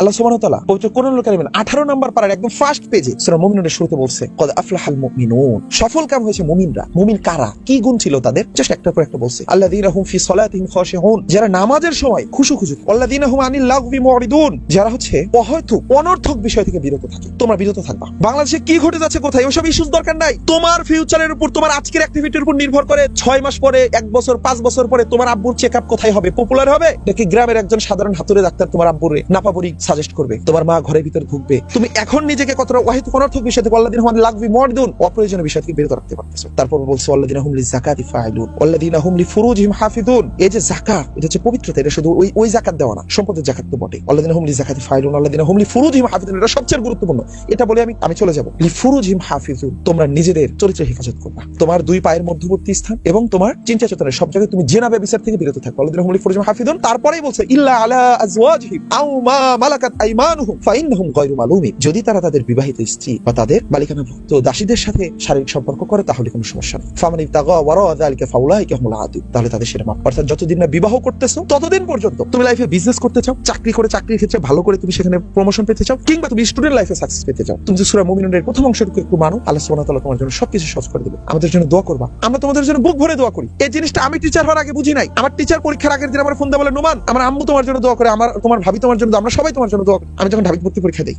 আল্লাহ সুবহানাহু ওয়া তাআলা পবিত্র কোরআনুল কারীমের 18 নম্বর পারার একদম ফার্স্ট পেজে সূরা মুমিনুনের শুরুতে বলছে, কদ আফলাহাল মুমিনুন। সফল কাম হয়েছে মুমিনরা। মুমিন কারা? কি গুণ ছিল তাদের? জাস্ট একটা পর একটা বলছে, আল্লাযীনা হুম ফি সলাতিহিম খাশিউন। যারা নামাজের সময় খুশু খুশু আল্লাযীনা হুম আনিল লাগবি মুরিদুন যারা হচ্ছে অহৈতুক, অনর্থক বিষয় থেকে বিরত থাকে। তোমরা বিরত থাকবা। বাংলাদেশে কি ঘটে যাচ্ছে কোথায়? ওসব ইস্যুস দরকার নাই। তোমার ফিউচারের উপর, তোমার আজকের অ্যাক্টিভিটির উপর নির্ভর করে ছয় মাস পরে, এক বছর, পাঁচ বছর পরে তোমার আব্বুর চেক আপ কোথায় হবে? পপুলার হবে? নাকি গ্রামের একজন সাধারণ হাতুড়ে ডাক্তার তোমার আব্বুরে, নাপাবরি সাজেস্ট করবে। তোমার মা ঘরের ভিতর ঢুকবে। তুমি এখন নিজেকে কতটা ওয়াহিদ অনর্থক বিষয় থেকে আল্লাহ দিন হুম লাগবি মরদুন অপ্রয়োজনীয় বিষয় থেকে বিরত রাখতে পারতেছো। তারপর বলছো আল্লাহ দিন হুমলি জাকাতি ফাইলুন। দিন হুমলি ফুরুজহিম হাফিদুন। এই যে জাকাত এটা হচ্ছে পবিত্রতা, এটা শুধু ওই ওই জাকাত দেওয়া না, সম্পদের জাকাত তো বটে দিন হুমলি জাকাতি ফাইলুন দিন হুমলি ফুরুজহিম হাফিদুন। এটা সবচেয়ে গুরুত্বপূর্ণ। এটা বলে আমি আমি চলে যাব। লি ফুরুজহিম হাফিজুন তোমরা নিজেদের চরিত্র হেফাজত করবা। তোমার দুই পায়ের মধ্যবর্তী স্থান এবং তোমার চিন্তা চেতনার সব জায়গায় তুমি জেনাবে বিচার থেকে বিরত থাকবে। আল্লাহ দিন হুমলি ফুরুজহিম হাফিদুন। তারপরেই বলছে, ইল্লা আলা আজওয়াজহিম আও মা মালাকাত আইমানুহুম, ফাইন্নাহুম গায়রু মালুমিন। যদি তারা তাদের বিবাহিত স্ত্রী বা তাদের মালিকানাভুক্ত দাসীদের সাথে শারীরিক সম্পর্ক করে, তাহলে কোনো সমস্যা নেই। ফামান ইবতাগা ওয়ারা যালিকা ফাউলাইকা হুমুল আদু তাহলে তাদের সেটা মাপ অর্থাৎ যতদিন না বিবাহ করতেছো, ততদিন পর্যন্ত তুমি লাইফে বিজনেস করতে চাও, চাকরি করে চাকরির ক্ষেত্রে ভালো করে তুমি সেখানে প্রমোশন পেতে চাও, কিংবা তুমি স্টুডেন্ট লাইফে সাকসেস পেতে চাও, তুমি যে সূরা মুমিনুনের প্রথম অংশটুকু একটু মানো, আল্লাহ সুবহানাহু ওয়া তোমার জন্য সবকিছু সহজ করে দেবে। আমাদের জন্য দোয়া করবা। আমরা তোমাদের জন্য বুক ভরে দোয়া করি। এই জিনিসটা আমি টিচার হওয়ার আগে বুঝি নাই। আমার টিচার পরীক্ষার আগের দিন আমার ফোন দিয়ে বলে, নোমান, আমার আম্মু তোমার জন্য দোয়া করে, আমার, তোমার ভাবি তোমার জন্য আমরা সবাই তোমার জন্য দোয়া আমি যখন ঢাবি ভর্তি পরীক্ষা দিই।